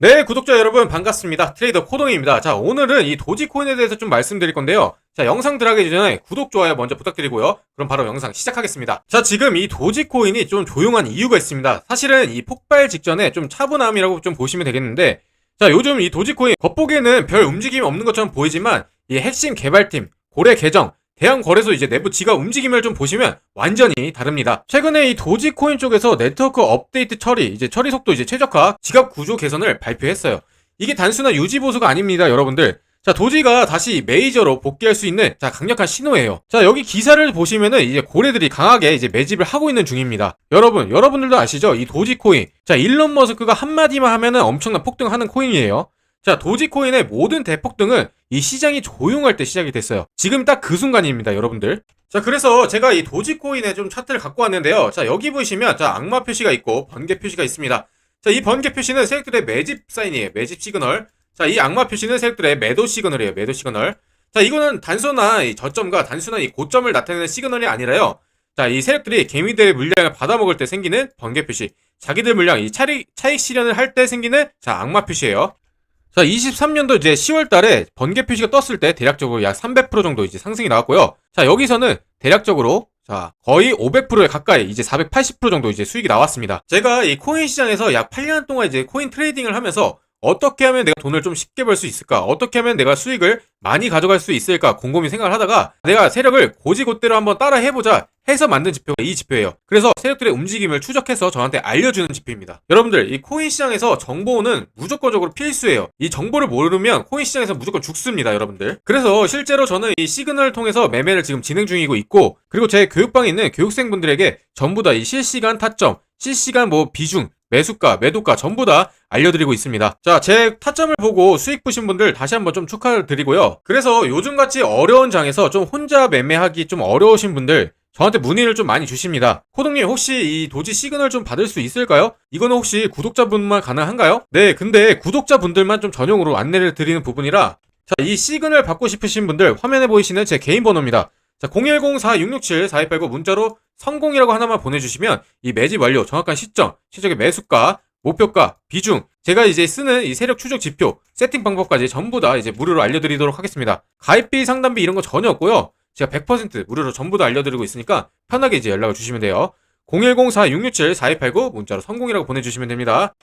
네, 구독자 여러분 반갑습니다. 트레이더 코동입니다. 자, 오늘은 이 도지코인에 대해서 좀 말씀드릴 건데요. 자, 영상 들어가기 전에 구독, 좋아요 먼저 부탁드리고요. 그럼 바로 영상 시작하겠습니다. 자, 지금 이 도지코인이 좀 조용한 이유가 있습니다. 사실은 이 폭발 직전에 좀 차분함이라고 좀 보시면 되겠는데, 자, 요즘 이 도지코인 겉보기에는 별 움직임이 없는 것처럼 보이지만, 이 핵심 개발팀, 고래 계정, 대형 거래소 이제 내부 지가 움직임을 좀 보시면 완전히 다릅니다. 최근에 이 도지코인 쪽에서 네트워크 업데이트 처리, 이제 처리 속도 이제 최적화, 지갑 구조 개선을 발표했어요. 이게 단순한 유지 보수가 아닙니다, 여러분들. 자, 도지가 다시 메이저로 복귀할 수 있는 자, 강력한 신호예요. 자, 여기 기사를 보시면은 이제 고래들이 강하게 이제 매집을 하고 있는 중입니다. 여러분, 여러분들도 아시죠? 이 도지코인. 자, 일론 머스크가 한마디만 하면은 엄청난 폭등하는 코인이에요. 자, 도지코인의 모든 대폭등은 이 시장이 조용할 때 시작이 됐어요. 지금 딱 그 순간입니다, 여러분들. 자, 그래서 제가 이 도지코인의 좀 차트를 갖고 왔는데요. 자, 여기 보시면 자, 악마 표시가 있고 번개 표시가 있습니다. 자, 이 번개 표시는 세력들의 매집 사인이에요. 매집 시그널. 자, 이 악마 표시는 세력들의 매도 시그널이에요. 매도 시그널. 자, 이거는 단순한 이 저점과 단순한 이 고점을 나타내는 시그널이 아니라요. 자, 이 세력들이 개미들의 물량을 받아먹을 때 생기는 번개 표시. 자기들 물량, 이 차익, 차익 실현을 할 때 생기는 자, 악마 표시예요. 자, 23년도 이제 10월 달에 번개 표시가 떴을 때 대략적으로 약 300% 정도 이제 상승이 나왔고요. 자, 여기서는 대략적으로 자, 거의 500%에 가까이 이제 480% 정도 이제 수익이 나왔습니다. 제가 이 코인 시장에서 약 8년 동안 이제 코인 트레이딩을 하면서 어떻게 하면 내가 돈을 좀 쉽게 벌 수 있을까? 어떻게 하면 내가 수익을 많이 가져갈 수 있을까? 곰곰이 생각을 하다가 내가 세력을 고지곳대로 한번 따라 해보자 해서 만든 지표가 이 지표예요. 그래서 세력들의 움직임을 추적해서 저한테 알려주는 지표입니다. 여러분들, 이 코인 시장에서 정보는 무조건적으로 필수예요. 이 정보를 모르면 코인 시장에서 무조건 죽습니다, 여러분들. 그래서 실제로 저는 이 시그널을 통해서 매매를 지금 진행 중이고 있고, 그리고 제 교육방에 있는 교육생분들에게 전부 다 이 실시간 타점, 실시간 뭐 비중, 매수가, 매도가 전부 다 알려드리고 있습니다. 자, 제 타점을 보고 수익 보신 분들 다시 한번 좀 축하를 드리고요. 그래서 요즘같이 어려운 장에서 좀 혼자 매매하기 좀 어려우신 분들 저한테 문의를 좀 많이 주십니다. 코동님 혹시 이 도지 시그널 좀 받을 수 있을까요? 이거는 혹시 구독자분만 가능한가요? 네, 근데 구독자분들만 좀 전용으로 안내를 드리는 부분이라 자, 이 시그널 받고 싶으신 분들 화면에 보이시는 제 개인 번호입니다. 자, 010-4667-4289 문자로 성공이라고 하나만 보내주시면 이 매집 완료, 정확한 시점, 최적의 매수가, 목표가, 비중, 제가 이제 쓰는 이 세력 추적 지표, 세팅 방법까지 전부 다 이제 무료로 알려드리도록 하겠습니다. 가입비, 상담비 이런 거 전혀 없고요. 제가 100% 무료로 전부 다 알려드리고 있으니까 편하게 이제 연락을 주시면 돼요. 010-4667-4289 문자로 성공이라고 보내주시면 됩니다.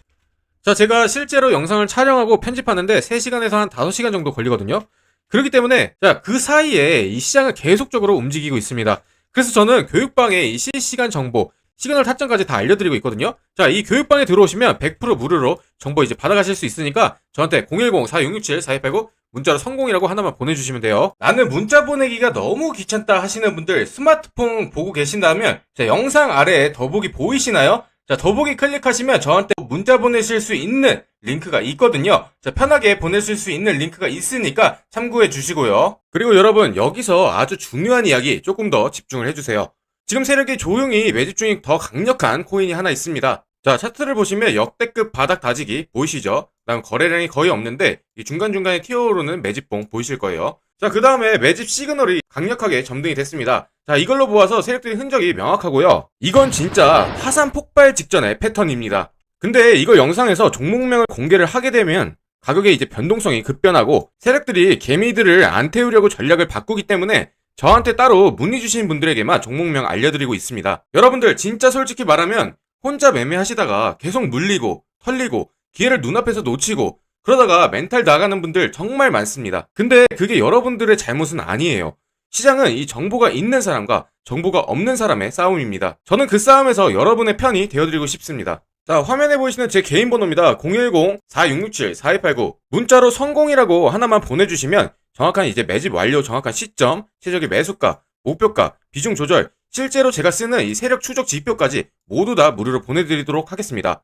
자, 제가 실제로 영상을 촬영하고 편집하는데 3시간에서 한 5시간 정도 걸리거든요. 그렇기 때문에 자, 그 사이에 이 시장을 계속적으로 움직이고 있습니다. 그래서 저는 교육방에 이 실시간 정보, 시그널 타점까지 다 알려드리고 있거든요. 자, 이 교육방에 들어오시면 100% 무료로 정보 이제 받아가실 수 있으니까 저한테 010-4667-4289 문자로 성공이라고 하나만 보내주시면 돼요. 나는 문자 보내기가 너무 귀찮다 하시는 분들 스마트폰 보고 계신다면 자, 영상 아래에 더보기 보이시나요? 자, 더보기 클릭하시면 저한테 문자 보내실 수 있는 링크가 있거든요. 자, 편하게 보내실 수 있는 링크가 있으니까 참고해 주시고요. 그리고 여러분, 여기서 아주 중요한 이야기 조금 더 집중을 해주세요. 지금 세력이 조용히 매집 중인 더 강력한 코인이 하나 있습니다. 자, 차트를 보시면 역대급 바닥 다지기 보이시죠? 다음 거래량이 거의 없는데 이 중간중간에 튀어오르는 매집봉 보이실 거예요. 자, 그 다음에 매집 시그널이 강력하게 점등이 됐습니다. 자, 이걸로 보아서 세력들의 흔적이 명확하고요. 이건 진짜 화산 폭발 직전의 패턴입니다. 근데 이거 영상에서 종목명을 공개를 하게 되면 가격의 이제 변동성이 급변하고 세력들이 개미들을 안 태우려고 전략을 바꾸기 때문에 저한테 따로 문의 주신 분들에게만 종목명 알려드리고 있습니다. 여러분들 진짜 솔직히 말하면 혼자 매매하시다가 계속 물리고 털리고 기회를 눈앞에서 놓치고 그러다가 멘탈 나가는 분들 정말 많습니다. 근데 그게 여러분들의 잘못은 아니에요. 시장은 이 정보가 있는 사람과 정보가 없는 사람의 싸움입니다. 저는 그 싸움에서 여러분의 편이 되어드리고 싶습니다. 자, 화면에 보이시는 제 개인 번호입니다. 010-4667-4289. 문자로 성공이라고 하나만 보내주시면 정확한 이제 매집 완료 정확한 시점, 최적의 매수가, 목표가, 비중 조절, 실제로 제가 쓰는 이 세력 추적 지표까지 모두 다 무료로 보내드리도록 하겠습니다.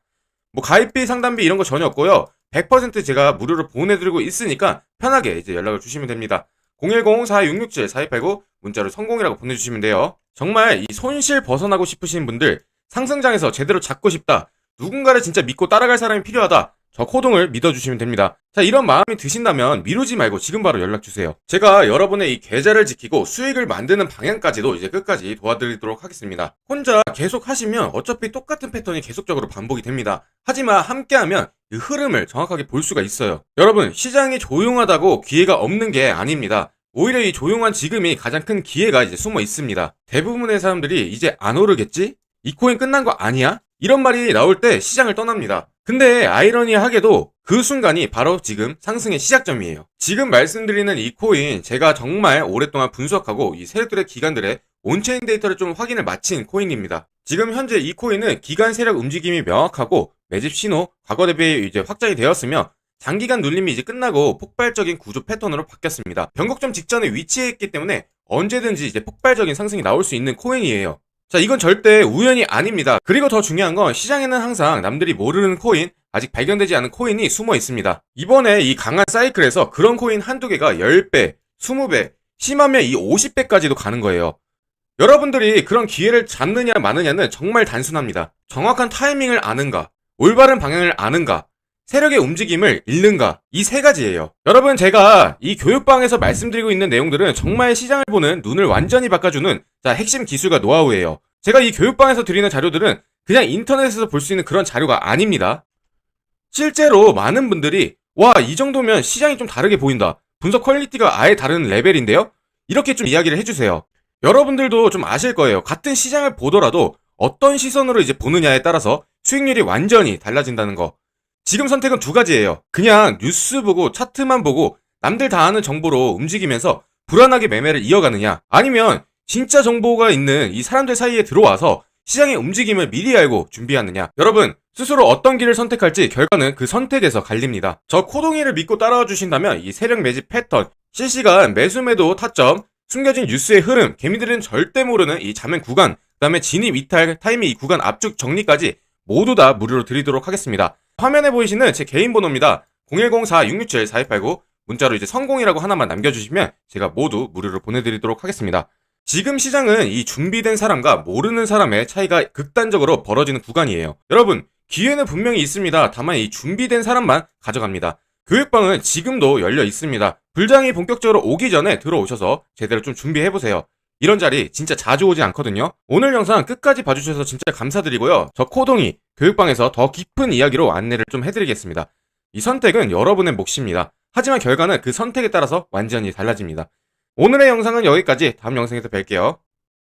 뭐 가입비, 상담비 이런 거 전혀 없고요. 100% 제가 무료로 보내드리고 있으니까 편하게 이제 연락을 주시면 됩니다. 010-4667-4289 문자로 성공이라고 보내주시면 돼요. 정말 이 손실 벗어나고 싶으신 분들 상승장에서 제대로 잡고 싶다. 누군가를 진짜 믿고 따라갈 사람이 필요하다. 저 코동을 믿어주시면 됩니다. 자, 이런 마음이 드신다면 미루지 말고 지금 바로 연락주세요. 제가 여러분의 이 계좌를 지키고 수익을 만드는 방향까지도 이제 끝까지 도와드리도록 하겠습니다. 혼자 계속 하시면 어차피 똑같은 패턴이 계속적으로 반복이 됩니다. 하지만 함께하면 그 흐름을 정확하게 볼 수가 있어요. 여러분, 시장이 조용하다고 기회가 없는 게 아닙니다. 오히려 이 조용한 지금이 가장 큰 기회가 이제 숨어 있습니다. 대부분의 사람들이 이제 안 오르겠지? 이 코인 끝난 거 아니야? 이런 말이 나올 때 시장을 떠납니다. 근데 아이러니하게도 그 순간이 바로 지금 상승의 시작점이에요. 지금 말씀드리는 이 코인 제가 정말 오랫동안 분석하고 이 세력들의 기관들의 온체인 데이터를 좀 확인을 마친 코인입니다. 지금 현재 이 코인은 기간 세력 움직임이 명확하고 매집 신호 과거 대비 이제 확장이 되었으며 장기간 눌림이 이제 끝나고 폭발적인 구조 패턴으로 바뀌었습니다. 변곡점 직전에 위치했기 때문에 언제든지 이제 폭발적인 상승이 나올 수 있는 코인이에요. 자, 이건 절대 우연이 아닙니다. 그리고 더 중요한 건 시장에는 항상 남들이 모르는 코인, 아직 발견되지 않은 코인이 숨어 있습니다. 이번에 이 강한 사이클에서 그런 코인 한두 개가 10배, 20배, 심하면 이 50배까지도 가는 거예요. 여러분들이 그런 기회를 잡느냐 마느냐는 정말 단순합니다. 정확한 타이밍을 아는가, 올바른 방향을 아는가, 세력의 움직임을 읽는가 이 세 가지예요. 여러분 제가 이 교육방에서 말씀드리고 있는 내용들은 정말 시장을 보는 눈을 완전히 바꿔주는 자, 핵심 기술과 노하우예요. 제가 이 교육방에서 드리는 자료들은 그냥 인터넷에서 볼 수 있는 그런 자료가 아닙니다. 실제로 많은 분들이 와 이 정도면 시장이 좀 다르게 보인다. 분석 퀄리티가 아예 다른 레벨인데요. 이렇게 좀 이야기를 해주세요. 여러분들도 좀 아실 거예요. 같은 시장을 보더라도 어떤 시선으로 이제 보느냐에 따라서 수익률이 완전히 달라진다는 거. 지금 선택은 두 가지예요. 그냥 뉴스 보고 차트만 보고 남들 다 아는 정보로 움직이면서 불안하게 매매를 이어가느냐. 아니면 진짜 정보가 있는 이 사람들 사이에 들어와서 시장의 움직임을 미리 알고 준비하느냐. 여러분, 스스로 어떤 길을 선택할지 결과는 그 선택에서 갈립니다. 저 코동이를 믿고 따라와 주신다면 이 세력 매집 패턴, 실시간 매수 매도 타점, 숨겨진 뉴스의 흐름, 개미들은 절대 모르는 이 자매 구간, 그 다음에 진입 이탈, 타이밍 이 구간 압축 정리까지 모두 다 무료로 드리도록 하겠습니다. 화면에 보이시는 제 개인 번호입니다. 010-4667-4289 문자로 이제 성공이라고 하나만 남겨주시면 제가 모두 무료로 보내드리도록 하겠습니다. 지금 시장은 이 준비된 사람과 모르는 사람의 차이가 극단적으로 벌어지는 구간이에요. 여러분, 기회는 분명히 있습니다. 다만 이 준비된 사람만 가져갑니다. 교육방은 지금도 열려 있습니다. 불장이 본격적으로 오기 전에 들어오셔서 제대로 좀 준비해보세요. 이런 자리 진짜 자주 오지 않거든요. 오늘 영상 끝까지 봐주셔서 진짜 감사드리고요. 저 코동이 교육방에서 더 깊은 이야기로 안내를 좀 해드리겠습니다. 이 선택은 여러분의 몫입니다. 하지만 결과는 그 선택에 따라서 완전히 달라집니다. 오늘의 영상은 여기까지 다음 영상에서 뵐게요.